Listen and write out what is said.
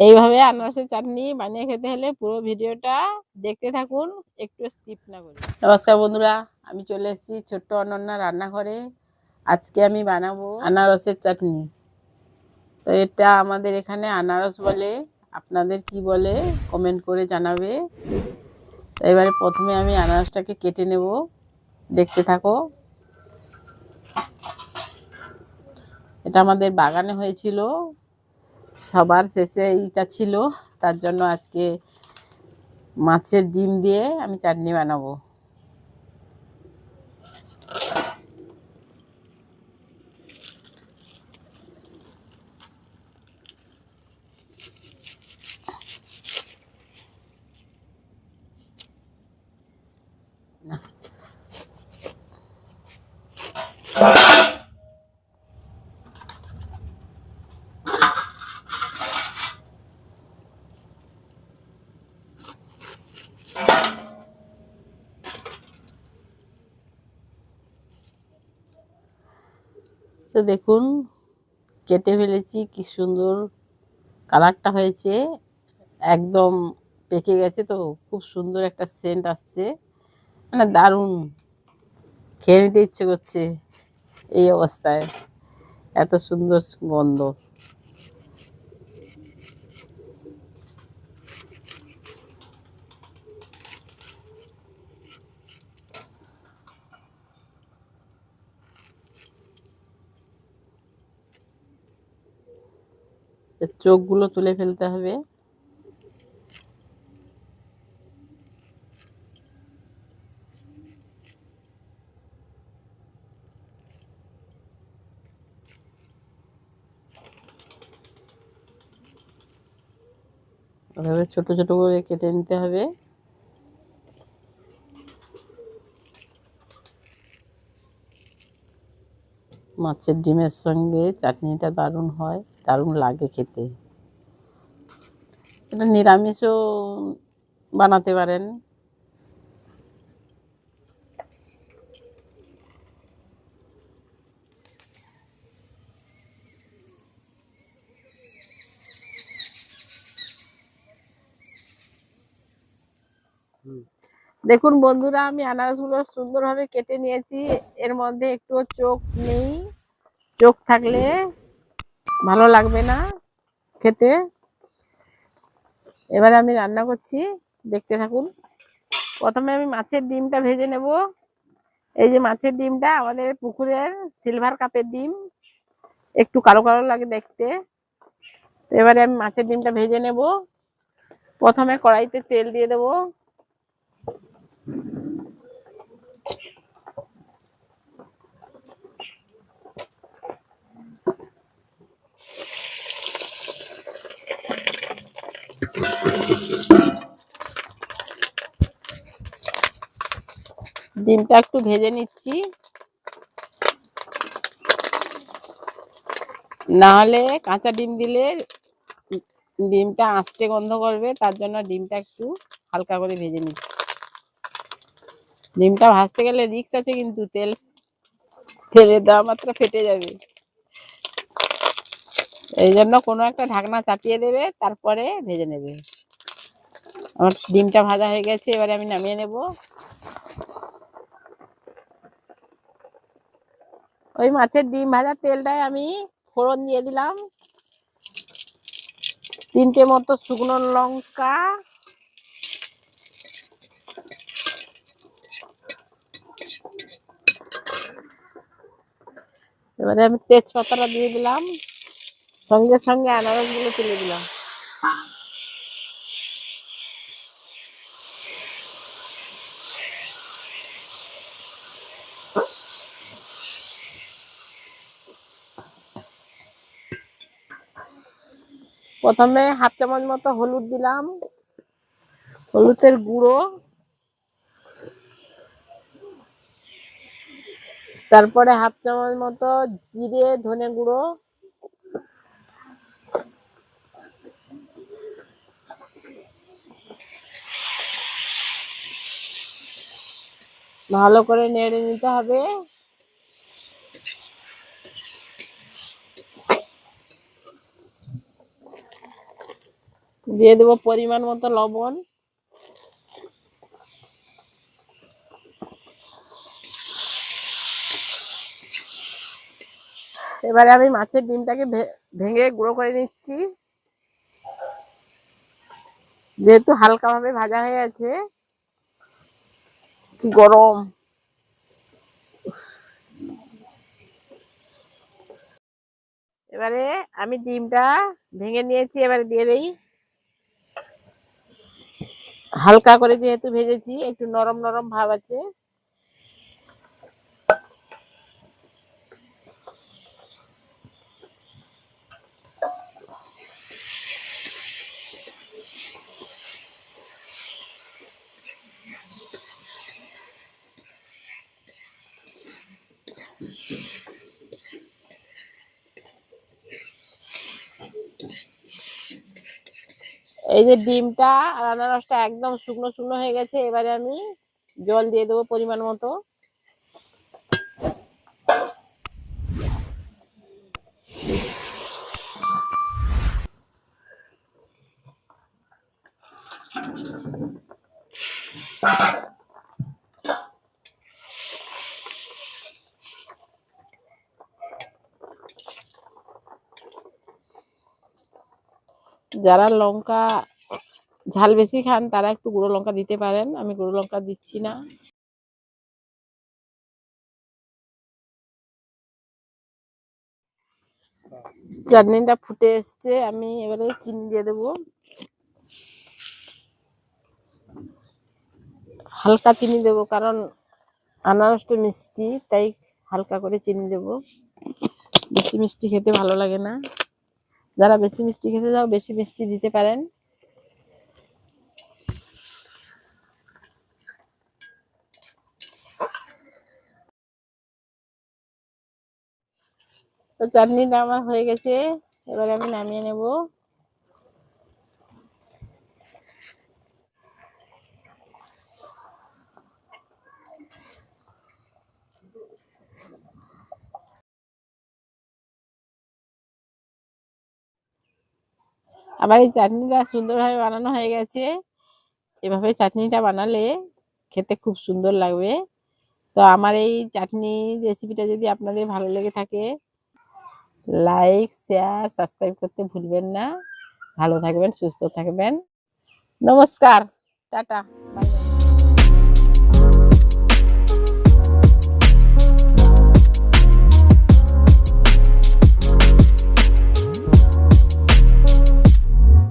এইভাবে আনারসের চাটনি বানিয়ে খেতে হলে পুরো ভিডিওটা দেখতে থাকুন, একটু স্কিপ না করে নমস্কার বন্ধুরা, আমি চলে এসেছি ছোট্ট অনন্যা রান্নাঘরে। আজকে আমি বানাবো আনারসের চাটনি। তো এটা আমাদের এখানে আনারস বলে। আপনাদের কি বলে কমেন্ট করে জানাবে। এবারে প্রথমে আমি আনারসটাকে কেটে নেব। দেখতে থাকো। এটা আমাদের বাগানে হয়েছিল। সবার শেষে এইটা ছিল। তার জন্য আজকে মাছের ডিম দিয়ে আমি চাটনি বানাবো। তো দেখুন, কেটে ফেলেছি, কি সুন্দর কালারটা হয়েছে। একদম পেকে গেছে তো, খুব সুন্দর একটা সেন্ট আসছে। মানে দারুণ। খেয়ে নিতে ইচ্ছে করছে এই অবস্থায়। এত সুন্দর গন্ধ। চোখগুলো তুলে ফেলতে হবে। ছোট ছোট করে কেটে নিতে হবে। মাছের ডিমের সঙ্গে চাটনিটা দারুণ হয়, দারুণ লাগে খেতে। এটা নিরামিষও বানাতে পারেন। দেখুন বন্ধুরা, আমি আনারসগুলো সুন্দরভাবে কেটে নিয়েছি। এর মধ্যে একটু চোখ নেই। চোখ থাকলে ভালো লাগবে না খেতে। এবারে আমি রান্না করছি, দেখতে থাকুন। প্রথমে আমি মাছের ডিমটা ভেজে নেব। এই যে মাছের ডিমটা আমাদের পুকুরের সিলভার কাপের ডিম, একটু কালো কালো লাগে দেখতে। এবারে আমি মাছের ডিমটা ভেজে নেব। প্রথমে কড়াইতে তেল দিয়ে দেবো। ডিমটা একটু ভেজে নিচ্ছি। না হলে কাঁচা ডিম দিলে ডিমটা আঁচটে গন্ধ করবে, তার জন্য ডিমটা একটু হালকা করে ভেজে নিচ্ছি। ডিমটা ভাজতে গেলে রিক্স আছে কিন্তু তেল, তেলের দেওয়া মাত্র ফেটে যাবে। এই জন্য কোনো একটা ঢাকনা চাপিয়ে দেবে, তারপরে ভেজে নেবে। আমার ডিমটা ভাজা হয়ে গেছে, এবারে আমি নামিয়ে নেব। ওই মাছের ডিম ভাজার তেলটায় আমি ফোড়ন দিয়ে দিলাম। তিনটে মতো শুকনো লঙ্কা। এবারে আমি তেজপাতাটা দিয়ে দিলাম। সঙ্গে সঙ্গে আনারসগুলো তুলে দিলাম। প্রথমে হাফ চামচ মতো হলুদ দিলাম। হলুদের গুঁড়ো। তারপরে হাফ চামচ মতো জিরে, ধনে গুঁড়ো। ভালো করে নেড়ে নিতে হবে। দিয়ে দেবো পরিমাণ মতো লবণ। এবারে আমি মাছের ডিমটাকে ভেঙে গুঁড়ো করে নিচ্ছি। যেহেতু হালকা ভাবে ভাজা হয়ে আছে কি গরম। এবারে আমি ডিমটা ভেঙে নিয়েছি, এবারে দিয়ে দিই। হালকা করে যেহেতু ভেজেছি, একটু নরম নরম ভাব আছে। এই যে ডিমটা আর আনারসটা একদম শুকনো শুকনো হয়ে গেছে, এবারে আমি জল দিয়ে দেবো পরিমাণ মতো। যারা লঙ্কা ঝাল বেশি খান, তারা একটু গুঁড়ো লঙ্কা দিতে পারেন। আমি গুঁড়ো লঙ্কা দিচ্ছি না। চাটনিটা ফুটে এসছে। আমি এবারে চিনি দিয়ে দেবো। হালকা চিনি দেবো, কারণ আনারসটা মিষ্টি, তাই হালকা করে চিনি দেবো। বেশি মিষ্টি খেতে ভালো লাগে না। যারা বেশি মিষ্টি খেতে যাও বেশি মিষ্টি দিতে পারেন। তো চাটনিটা আমার হয়ে গেছে। এবার আমি নামিয়ে নেব। আমার এই চাটনিটা সুন্দরভাবে বানানো হয়ে গেছে। এভাবে চাটনিটা বানালে খেতে খুব সুন্দর লাগবে। তো আমার এই চাটনি রেসিপিটা যদি আপনাদের ভালো লেগে থাকে লাইক শেয়ার সাবস্ক্রাইব করতে ভুলবেন না। ভালো থাকবেন, সুস্থ থাকবেন। নমস্কার, টাটা বাই